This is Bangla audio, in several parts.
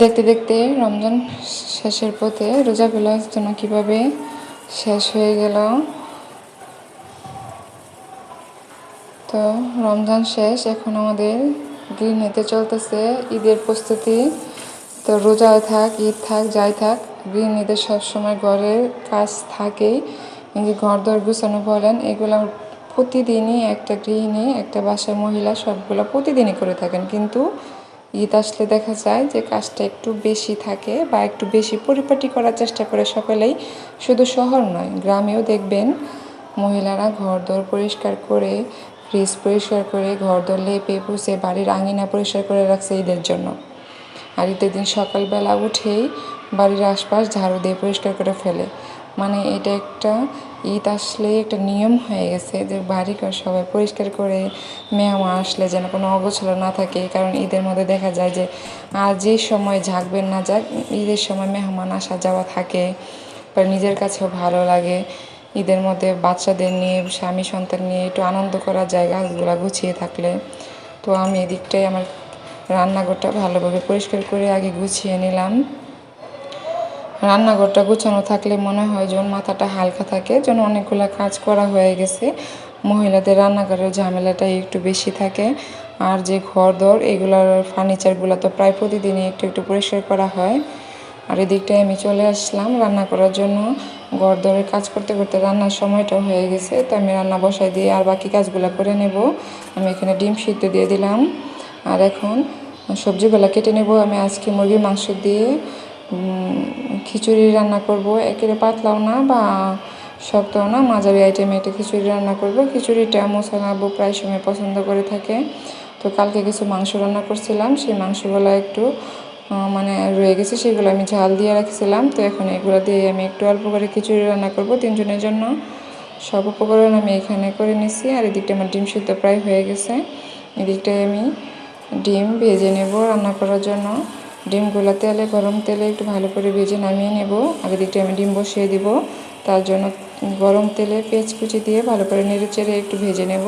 দেখতে দেখতে রমজান শেষের পথে রোজা রোজাগুলো যেন কীভাবে শেষ হয়ে গেল। তো রমজান শেষ, এখন আমাদের গৃহিণীতে চলতেছে, ঈদের প্রস্তুতি। তো রোজা থাক, ঈদ থাক, যাই থাক গৃহিণীদের সবসময় ঘরের কাজ থাকেই। যে ঘর দর গুছানো বলেন, এগুলো প্রতিদিনই একটা গৃহিণী, একটা বাসার মহিলা সবগুলো প্রতিদিনই করে থাকেন। কিন্তু ঈদ আসলে দেখা যায় যে কাজটা একটু বেশি থাকে বা একটু বেশি পরিপাটি করার চেষ্টা করে সকলেই। শুধু শহর নয়, গ্রামেও দেখবেন মহিলারা ঘর দর পরিষ্কার করে, ফ্রিজ পরিষ্কার করে, ঘর দর লেপে পুষে বাড়ির আঙিনা পরিষ্কার করে রাখছে ঈদের জন্য। আর ঈদের দিন সকালবেলা উঠেই বাড়ির আশপাশ ঝাড়ু দিয়ে পরিষ্কার করে ফেলে। মানে এটা একটা ঈদ আসলে একটা নিয়ম হয়ে গেছে যে বাড়ি ঘর সবাই পরিষ্কার করে মেহমান আসলে যেন কোনো অগোছালো না থাকে, কারণ ঈদের মধ্যে দেখা যায় যে আর যে সময় ঝাঁকবেন না যাক, ঈদের সময় মেহমান আসা যাওয়া থাকে, বা নিজের কাছেও ভালো লাগে। ঈদের মধ্যে বাচ্চাদের নিয়ে, স্বামী সন্তান নিয়ে একটু আনন্দ করার জায়গাগুলো গুছিয়ে থাকলে তো আমি এদিকটাই আমার রান্নাঘরটা ভালোভাবে পরিষ্কার করে আগে গুছিয়ে নিলাম। রান্নাঘরটা গুছানো থাকলে মনে হয় যেন মাথাটা হালকা থাকে, যেন অনেকগুলো কাজ করা হয়ে গেছে। মহিলাদের রান্নাঘরের ঝামেলাটা একটু বেশি থাকে। আর যে ঘর দর এগুলোর ফার্নিচারগুলো তো প্রায় প্রতিদিনই একটু একটু পরিষ্কার করা হয়। আর এদিকটায় আমি চলে আসলাম রান্না করার জন্য। ঘর দরের কাজ করতে করতে রান্নার সময়টাও হয়ে গেছে, তো আমি রান্না বসাই দিয়ে আর বাকি কাজগুলো করে নেব। আমি এখানে ডিম সিদ্ধ দিয়ে দিলাম। আর এখন সবজিগুলো কেটে নেব। আমি আজকে মুরগির মাংস দিয়ে খিচুড়ি রান্না করব। একেবারে পাতলাও না বা শক্তও না, মাঝারি আইটেমে একটা খিচুড়ি রান্না করব। খিচুড়িটা মশলা আব্বু প্রায় সময় পছন্দ করে থাকে। তো কালকে কিছু মাংস রান্না করছিলাম, সেই মাংসগুলো একটু মানে রয়ে গেছে, সেগুলো আমি ঝাল দিয়ে রাখছিলাম। তো এখন এগুলো দিয়ে আমি একটু অল্প করে খিচুড়ি রান্না করব তিনজনের জন্য। সব উপকরণ আমি এখানে করে নিছি, আর এদিকটা আমার ডিম সিদ্ধ প্রায় হয়ে গেছে। এদিকটায় আমি ডিম ভেজে নেব রান্না করার জন্য। ডিমগুলো তেলে, গরম তেলে একটু ভালো করে ভেজে নামিয়ে নেব। আগে দিকটা আমি ডিম বসিয়ে দিব। তার জন্য গরম তেলে পেঁয়াজ কুচি দিয়ে ভালো করে নেড়ে চেড়ে একটু ভেজে নেব।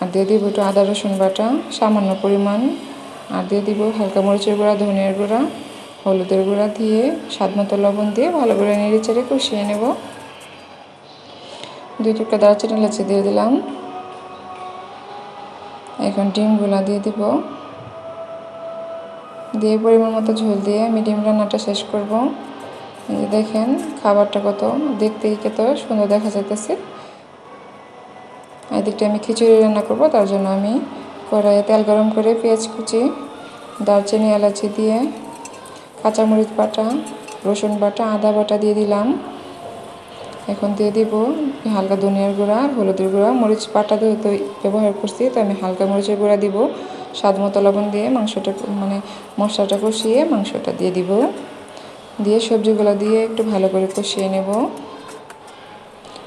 আর দিয়ে দিব একটু আদা, রসুন বাটা, সামান্য পরিমাণ। আর দিয়ে দিব হালকা মরিচের গুঁড়া, ধনিয়ার গুঁড়া, হলুদের গুঁড়া দিয়ে স্বাদ মতো লবণ দিয়ে ভালো করে নেড়ে চেড়ে কষিয়ে নেব। দুই টুকটা দারচিনি লাচি দিয়ে দিলাম। এখন ডিমগুলা দিয়ে দিব। দিয়ে পরিমাণ মতো ঝোল দিয়ে মিডিয়াম রান্নাটা শেষ করব। এই দেখেন, খাবারটা কত দেখতে কত সুন্দর দেখা যাইতেছে। এদিকটা আমি খিচুড়ি রান্না করব, তার জন্য আমি কড়াইয়ে তেল গরম করে পেঁয়াজ কুচি, দারচিনি, এলাচি দিয়ে কাঁচামরিচ বাটা, রসুন বাটা, আদা বাটা দিয়ে দিলাম। এখন দিয়ে দিব হালকা ধনিয়ার গুঁড়া হলুদের গুঁড়া। মরিচ বাটা তো ব্যবহার করছি তো আমি হালকা মরিচের গুঁড়া দিব। স্বাদ মতো লবণ দিয়ে মাংসটা মানে মশলাটা কষিয়ে মাংসটা দিয়ে দিব। দিয়ে সবজিগুলো দিয়ে একটু ভালো করে কষিয়ে নেব।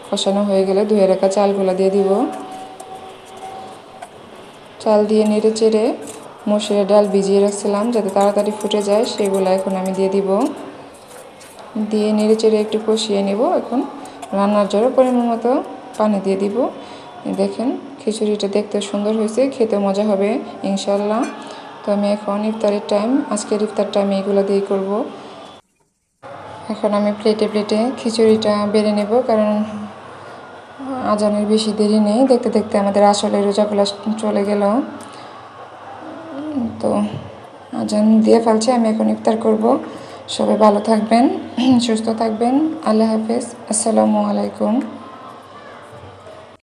কষানো হয়ে গেলে ধুয়ে রাখা চালগুলো দিয়ে দিব। চাল দিয়ে নেড়ে চেড়ে মসুরের ডাল ভিজিয়ে রাখছিলাম যাতে তাড়াতাড়ি ফুটে যায়, সেগুলো এখন আমি দিয়ে দিব। দিয়ে নেড়ে চেড়ে একটু কষিয়ে নেব। এখন রান্নার জন্য পরিমাণ মতো পানি দিয়ে দিব। দেখেন খিচুড়িটা দেখতে সুন্দর হয়েছে, খেতে মজা হবে ইনশাল্লাহ তো আমি এখন ইফতারের টাইম আজকের ইফতার টাইম এইগুলো দিয়েই করব। এখন আমি প্লেটে প্লেটে খিচুড়িটা বেড়ে নেব, কারণ আজানের বেশি দেরি নেই। দেখতে দেখতে আমাদের আসলে রোজাগুলো চলে গেল। তো আজান দিয়ে ফেলছে, আমি এখন ইফতার করব। সবাই ভালো থাকবেন, সুস্থ থাকবেন। আল্লাহ হাফেজ। আসসালামু আলাইকুম।